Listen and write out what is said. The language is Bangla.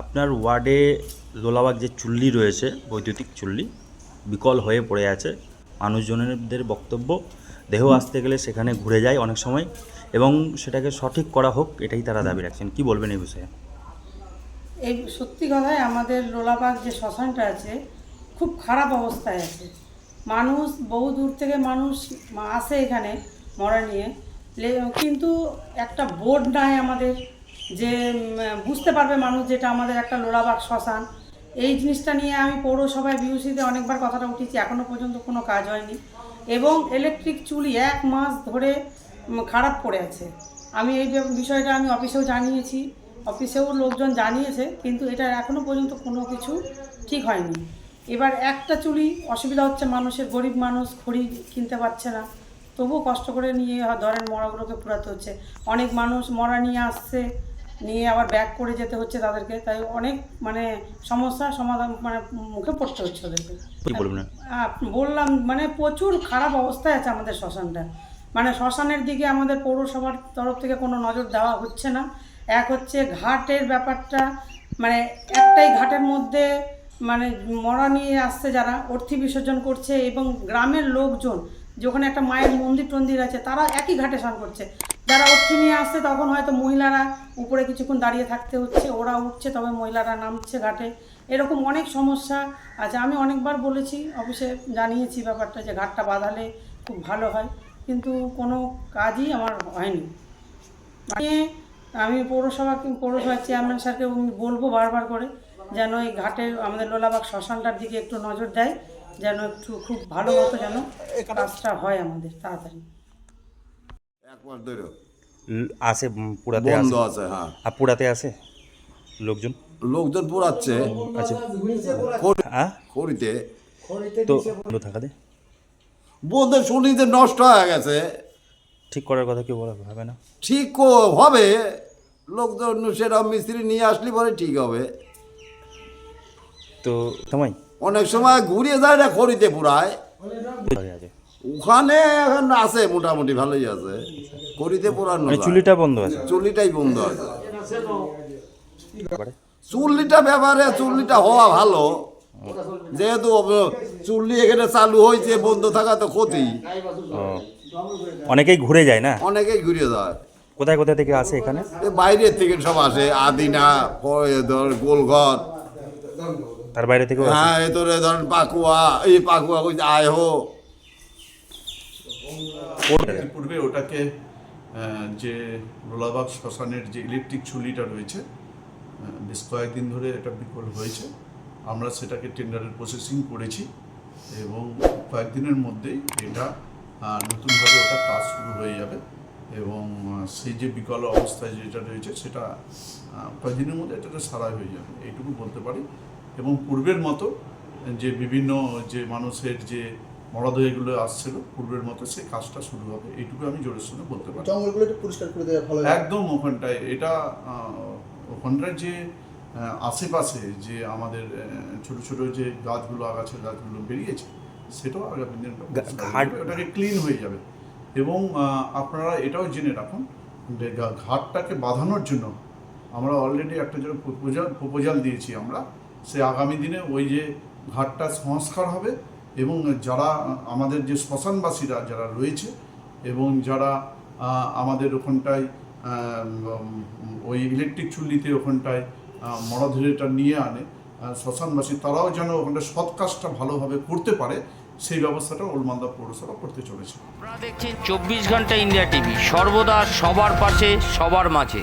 আপনার ওয়ার্ডে লোলাবাগ যে চুল্লি রয়েছে, বৈদ্যুতিক চুল্লি, বিকল হয়ে পড়ে আছে। মানুষজনেদের বক্তব্য, দেহ আসতে গেলে সেখানে ঘুরে যায় অনেক সময় এবং সেটাকে সঠিক করা হোক, এটাই তারা দাবি রাখছেন। কি বলবেন এই বিষয়ে? এই সত্যি কথায় আমাদের লোলাবাগ যে শ্মশানটা আছে, খুব খারাপ অবস্থায় আছে। মানুষ বহু দূর থেকে মানুষ আসে এখানে মরা নিয়ে। কিন্তু একটা বোর্ড নাই আমাদের যে বুঝতে পারবে মানুষ যেটা আমাদের একটা লোলাবাগ শ্মশান। এই জিনিসটা নিয়ে আমি পৌরসভায় বিউসিতে অনেকবার কথাটা উঠেছি এখনও পর্যন্ত কোনো কাজ হয়নি। এবং ইলেকট্রিক চুলি এক মাস ধরে খারাপ পড়ে আছে। আমি এই বিষয়টা আমি অফিসেও জানিয়েছি, অফিসেও লোকজন জানিয়েছে, কিন্তু এটা এখনও পর্যন্ত কোনো কিছু ঠিক হয়নি। এবার একটা চুলি, অসুবিধা হচ্ছে মানুষের, গরিব মানুষ খড়ি কিনতে পারছে না। তবুও কষ্ট করে নিয়ে ধরেন মরাগুলোকে পুরাতে হচ্ছে। অনেক মানুষ মরা নিয়ে আসছে নিয়ে আবার ব্যাক করে যেতে হচ্ছে তাদেরকে। তাই অনেক মানে সমস্যার সমাধান মানে মুখে পড়তে হচ্ছে ওদেরকে। বললাম মানে প্রচুর খারাপ অবস্থায় আছে আমাদের শ্মশানটা। মানে শ্মশানের দিকে আমাদের পৌরসভার তরফ থেকে কোনো নজর দেওয়া হচ্ছে না। এক হচ্ছে ঘাটের ব্যাপারটা মানে একটাই ঘাটের মধ্যে মানে মরা নিয়ে আসছে যারা অর্থি বিসর্জন করছে এবং গ্রামের লোকজন যে ওখানে একটা মায়ের মন্দির টন্দির আছে তারা একই ঘাটে স্নান করছে। যারা অর্থি নিয়ে আসছে তখন হয়তো মহিলারা উপরে কিছুক্ষণ দাঁড়িয়ে থাকতে হচ্ছে ওরা উঠছে তবে মহিলারা নামছে ঘাটে। এরকম অনেক সমস্যা আছে। আমি অনেকবার বলেছি অফিসে জানিয়েছি ব্যাপারটা যে ঘাটটা বাঁধালে খুব ভালো হয় কিন্তু কোনো কাজই আমার হয়নি। মানে আমি পৌরসভা পৌরসভার চেয়ারম্যান স্যারকে আমি বলব বারবার করে যেন এই ঘাটে আমাদের লোলাবাগ শ্মশানটার দিকে একটু নজর দেয় যেন একটু খুব ভালো মতো যেন কাজটা হয় আমাদের তাড়াতাড়ি। উম, পুরাতে বন্ধ আছে। হ্যাঁ। আর পুরাতে আসে লোকজন? লোকজন পুরাচ্ছে। আচ্ছা। খড়ি- খড়িতে। তো বন্ধ থাকা দে। বন্ধের শনিতে নষ্ট হয়ে গেছে। ঠিক করার কথা কেউ বলা হবে না। ঠিক হবে। লোকজন সেরকম মিস্ত্রি নিয়ে আসলে পরে ঠিক হবে। তো সময় অনেক সময় ঘুরিয়ে যায় না খড়িতে পুরায়। আছে। ওখানে এখন আছে মোটামুটি ভালোই আছে। করিতে পুরানো মানে। চুলিটা বন্ধ আছে? চুল্লিটাই বন্ধ আছে। চুল্লিটা ব্যাপারে চুল্লিটা হওয়া ভালো। যেহেতু চুল্লি এখানে চালু হয়েছে বন্ধ থাকা তো ক্ষতি। অনেকেই ঘুরে যায় না? অনেকেই ঘুরে যায়। কোথায় কোথায় থেকে আসে এখানে? বাইরের থেকে সব আসে। আদিনা ধর গোলঘর। তার বাইরে আসে? হ্যাঁ এ তোরে ধরেন পাকুয়া এই পাকুয়া কই আয় হো। এর পূর্বে ওটাকে যে রোলাবাগ শ্মশানের যে ইলেকট্রিক চুলিটা রয়েছে বেশ কয়েকদিন ধরে এটা বিকল হয়েছে। আমরা সেটাকে টেন্ডারের প্রসেসিং করেছি এবং কয়েকদিনের মধ্যেই এটা নতুনভাবে ওটা কাজ শুরু হয়ে যাবে এবং সেই যে বিকল অবস্থায় যেটা রয়েছে সেটা কয়েকদিনের মধ্যে এটাতে সারাই হয়ে যাবে, এইটুকু বলতে পারি। এবং পূর্বের মতো যে বিভিন্ন যে মানুষের যে মরদেহগুলো আসছিল পূর্বের মতো সেই কাজটা শুরু হবে। এইটুকু আমি জোরের সঙ্গে বলতে পারি জঙ্গলগুলো একটু পরিষ্কার করে দেওয়া ভালো একদম ওখানটায়। এটা আহ, ওখানটায় যে আশেপাশে যে আমাদের ছোট ছোট যে গাছগুলো আগাছা গাছগুলো বেরিয়েছে সেটাও আগামী দিনে ওটাকে ক্লিন হয়ে যাবে। এবং আপনারা এটাও জেনে রাখুন যে ঘাটটাকে বাঁধানোর জন্য আমরা অলরেডি একটা জন্য প্রপোজাল প্রপোজাল দিয়েছি আমরা সে আগামী দিনে ওই যে ঘাটটা সংস্কার হবে এবং যারা, আমাদের যে শ্মশানবাসীরা যারা রয়েছে এবং যারা আমাদের ওখানটায় ওই ইলেকট্রিক চুল্লিতে ওখানটায় মরদেহটা নিয়ে আনে শ্মশানবাসী, তারাও যেন ওখানটা সৎ কাজটা ভালোভাবে করতে পারে, সেই ব্যবস্থাটা ওলমালদা পৌরসভা করতে চলেছে। আপনারা দেখছেন চব্বিশ ঘণ্টা ইন্ডিয়া টিভি, সর্বদা সবার পাশে, সবার মাঝে।